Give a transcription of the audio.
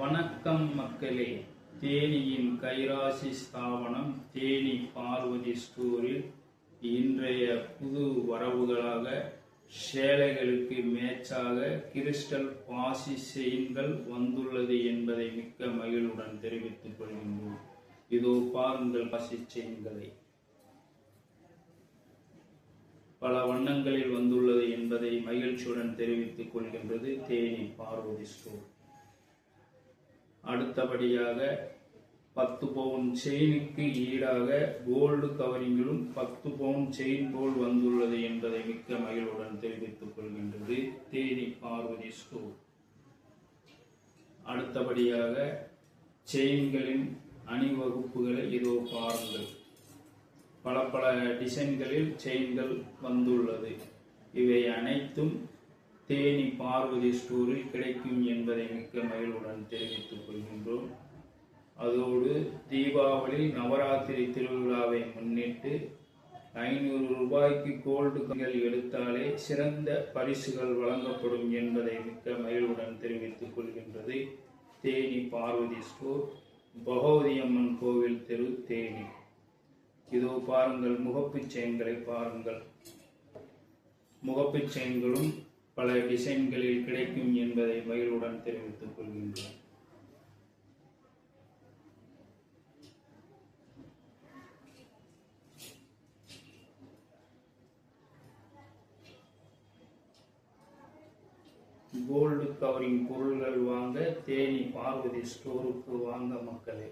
வணக்கம் மக்களே. தேனியின் கைராசி ஸ்தாபனம் தேனி பார்வதி ஸ்டோரில் இன்றைய புது வரவுகளாக சேலைகளுக்கு மேட்சாக கிறிஸ்டல் பாசி செயின்கள் வந்துள்ளது என்பதை மிக்க மகிழ்வுடன் தெரிவித்துக் கொள்கின்றோம். இதோ பாருங்கள் பாசி செயின்களை. பல வண்ணங்களில் வந்துள்ளது என்பதை மகிழ்ச்சியுடன் தெரிவித்துக் கொள்கின்றது தேனி பார்வதி ஸ்டோர். அடுத்தபடியாக பத்து பவுன் செயினுக்கு ஈடாக கோல்டு கவரிங்கிலும் பத்து பவுன் செயின் போல் வந்துள்ளது என்பதை மிக்க மகிழ்வுடன் தெரிவித்துக் கொள்கின்றது. தேனி பார்வதி ஸ்டோர். அடுத்தபடியாக செயின்களின் அணிவகுப்புகளை இதோ பாருங்கள். பல பல டிசைன்களில் செயின்கள் வந்துள்ளது. இவை அனைத்தும் தேனி பார்வதி ஸ்டோரில் கிடைக்கும் என்பதை மிக்க மகிழ்வுடன் தெரிவித்துக் கொள்கின்றோம். அதோடு தீபாவளி நவராத்திரி திருவிழாவை முன்னிட்டு ஐநூறு ரூபாய்க்கு கோல்டு கண்கள் எடுத்தாலே சிறந்த பரிசுகள் வழங்கப்படும் என்பதை மிக்க மகிழ்வுடன் தெரிவித்துக் கொள்கின்றது தேனி பார்வதி ஸ்டோர் பகவதி அம்மன் கோவில் தெரு தேனி. இதோ பாருங்கள் முகப்புச் செயின்களை பாருங்கள். முகப்புச் செயின்களும் பல டிசைன்களில் கிடைக்கும் என்பதை மகிழ்வுடன் தெரிவித்துக் கொள்கின்றோம். கோல்டு கவரிங் பொருள்கள் வாங்க தேனி பார்வதி ஸ்டோருக்கு வாங்க மக்களே.